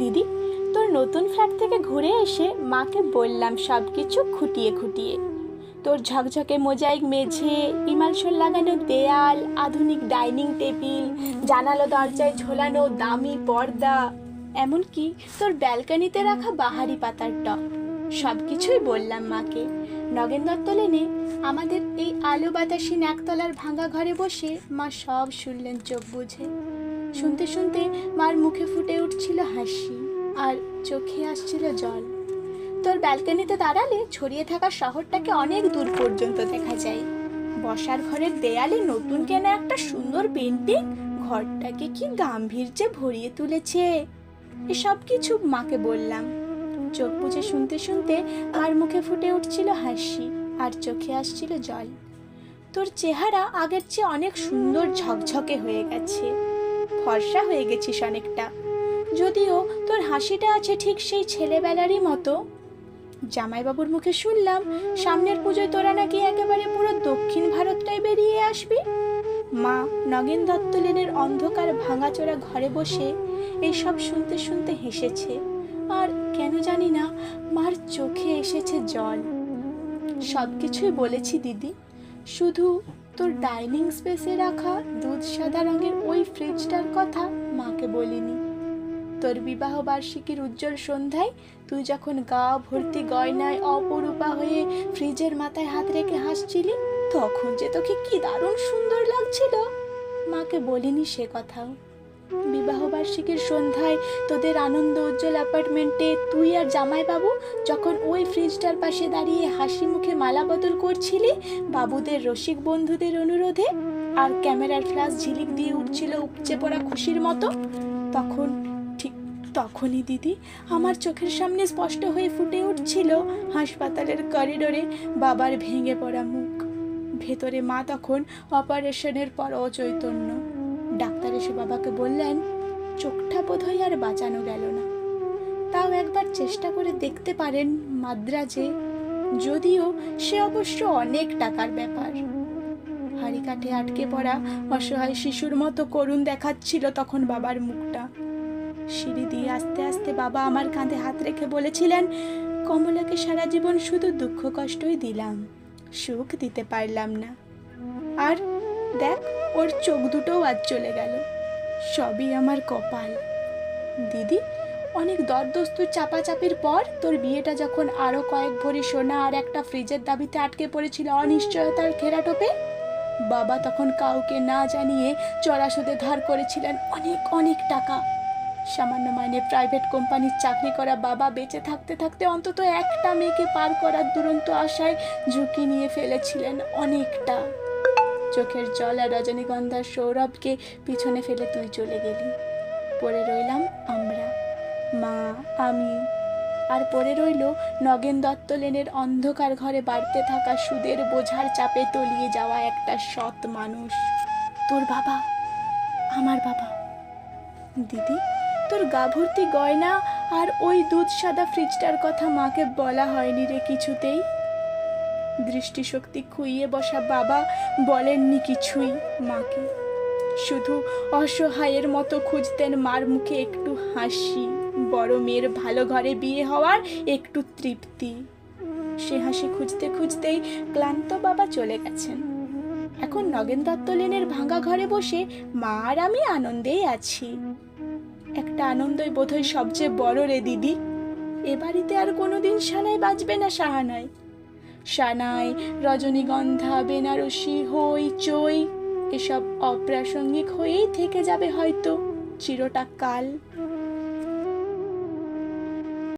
দিদি, তোর নতুন ফ্ল্যাট থেকে ঘুরে এসে মাকে বললাম সব কিছু খুঁটিয়ে খুঁটিয়ে। তোর ঝকঝকে মোজাইক মেঝে ইমালসোল লাগানো দেয়াল, আধুনিক ডাইনিং টেবিল, জানালো দরজায় ঝোলানো দামি পর্দা, এমনকি তোর ব্যালকনিতে রাখা বাহারি পাতার টব। সব কিছুই বললাম মাকে। নগেন দত্ত লেনে আমাদের এই আলো বাতাসী একতলার ভাঙা ঘরে বসে মা সব শুনলেন চোখ বুঝে। শুনতে শুনতে মার মুখে ফুটে উঠছিল হাসি আর চোখে আসছিল জল। তোর ব্যালকনিতে দাঁড়ালে ছড়িয়ে থাকা শহরটাকে অনেক দূর পর্যন্ত দেখা যায়। বসার ঘরের দেয়ালে নতুন কেনা একটা সুন্দর পেন্টিং ঘরটাকে কি গাম্ভীর্যে ভরিয়ে তুলেছে? এসব কিছু মাকে বললাম। চোখ বুঝে শুনতে শুনতে আর মুখে ফুটে উঠছিল হাসি আর চোখে আসছিল জল। তোর চেহারা আগের চেয়ে অনেক সুন্দর ঝকঝকে হয়ে গেছে। ফর্সা হয়ে গেছিস অনেকটা। যদিও তোর হাসিটা আছে ঠিক সেই ছেলেবেলারই মতো। জামাইবাবুর মুখে শুনলাম, সামনের পুজোয় তোরা নাকি একেবারে পুরো দক্ষিণ ভারতটাই বেরিয়ে আসবি? মা নগেন দত্ত লেনের অন্ধকার ভাঙাচোরা ঘরে বসে এইসব শুনতে শুনতে হেসেছে। আর কেন জানি না, মার চোখে এসেছে জল। সব কিছুই বলেছি দিদি, শুধু তোর ডাইনিং স্পেসে রাখা দুধ সাদা রঙের ওই ফ্রিজটার কথা মাকে বলিনি। তোর বিবাহ বার্ষিকীর উজ্জ্বল সন্ধ্যায় তুই যখন গা ভর্তি গয়নায় অপরূপা হয়ে ফ্রিজের মাথায় হাত রেখে হাসছিলি, তখন যে তোকে কি দারুণ সুন্দর লাগছিল। মাকে বলিনি সে কথাও। বিবাহ বার্ষিকীর সন্ধ্যায় তোদের আনন্দ উজ্জ্বল অ্যাপার্টমেন্টে তুই আর জামাই জামাইবাবু যখন ওই ফ্রিজটার পাশে দাঁড়িয়ে হাসি মুখে মালা বদল করছিলি, বাবুদের রসিক বন্ধুদের অনুরোধে আর ক্যামেরার ফ্ল্যাশ ঝিলিক দিয়ে উঠছিল উপচে পড়া খুশির মতো। তখন ঠিক তখনই দিদি আমার চোখের সামনে স্পষ্ট হয়ে ফুটে উঠছিল হাসপাতালের করিডোরে বাবার ভেঙে পড়া মুখ। ভেতরে মা তখন অপারেশনের পর অচৈতন্য। ডাক্তার এসে বাবাকে বললেন, চোখটা বোধহয় আর বাঁচানো গেল না। তাও একবার চেষ্টা করে দেখতে পারেন মাদ্রাজে, যদিও সে অবশ্য অনেক টাকার ব্যাপার। হাড়ি কাঠে আটকে পড়া অসহায় শিশুর মতো করুণ দেখাচ্ছিল তখন বাবার মুখটা। সিঁড়ি দিয়ে আস্তে আস্তে বাবা আমার কাঁধে হাত রেখে বলেছিলেন, কমলাকে সারা জীবন শুধু দুঃখ কষ্টই দিলাম, সুখ দিতে পারলাম না। আর দেখ, ওর চোখ দুটোও আজ চলে গেল। সবই আমার কপাল। দিদি, অনেক দরদস্তুর চাপাচাপির পর তোর বিয়েটা যখন আরও কয়েক ভরি সোনা আর একটা ফ্রিজের দাবিতে আটকে পড়েছিল অনিশ্চয়তার ঘেরাটোপে বাবা তখন কাউকে না জানিয়ে চড়া সুদে ধার করেছিলেন অনেক অনেক টাকা। সামান্য মাইনে প্রাইভেট কোম্পানির চাকরি করা বাবা বেঁচে থাকতে থাকতে অন্তত একটা মেয়েকে পার করার দুরন্ত আশায় ঝুঁকি নিয়ে ফেলেছিলেন অনেকটা। চোখের জল আর রজনীগন্ধার সৌরভকে পিছনে ফেলে তুই চলে গেলি। পড়ে রইলাম আমরা। মা, আমি। আর পড়ে রইল নগেন দত্ত লেনের অন্ধকার ঘরে বাড়তে থাকা সুদের বোঝার চাপে তলিয়ে যাওয়া একটা সৎ মানুষ। তোর বাবা, আমার বাবা। দিদি, তোর গাভর্তি গয়না আর ওই দুধ সাদা ফ্রিজটার কথা মাকে বলা হয়নি রে কিছুতেই। দৃষ্টিশক্তি খুইয়ে বসা বাবা বলেননি কিছুই মাকে। শুধু অসহায়ের মতো খুঁজতেন মার মুখে একটু হাসি, বড় মেয়ের ভালো ঘরে বিয়ে হওয়ার একটু তৃপ্তি। সে হাসি খুঁজতে খুঁজতেই ক্লান্ত বাবা চলে গেছেন। এখন নগেন দত্ত লেনের ভাঙা ঘরে বসে মা আর আমি আনন্দেই আছি। একটা আনন্দই বোধহয় সবচেয়ে বড় রে দিদি। এ বাড়িতে আর কোনোদিন সানাই বাজবে না সাহানায় সানাই রজনীগন্ধা বেনারসি হই চই এসব অপ্রাসঙ্গিক হয়েই থেকে যাবে হয়তো চিরটা কাল।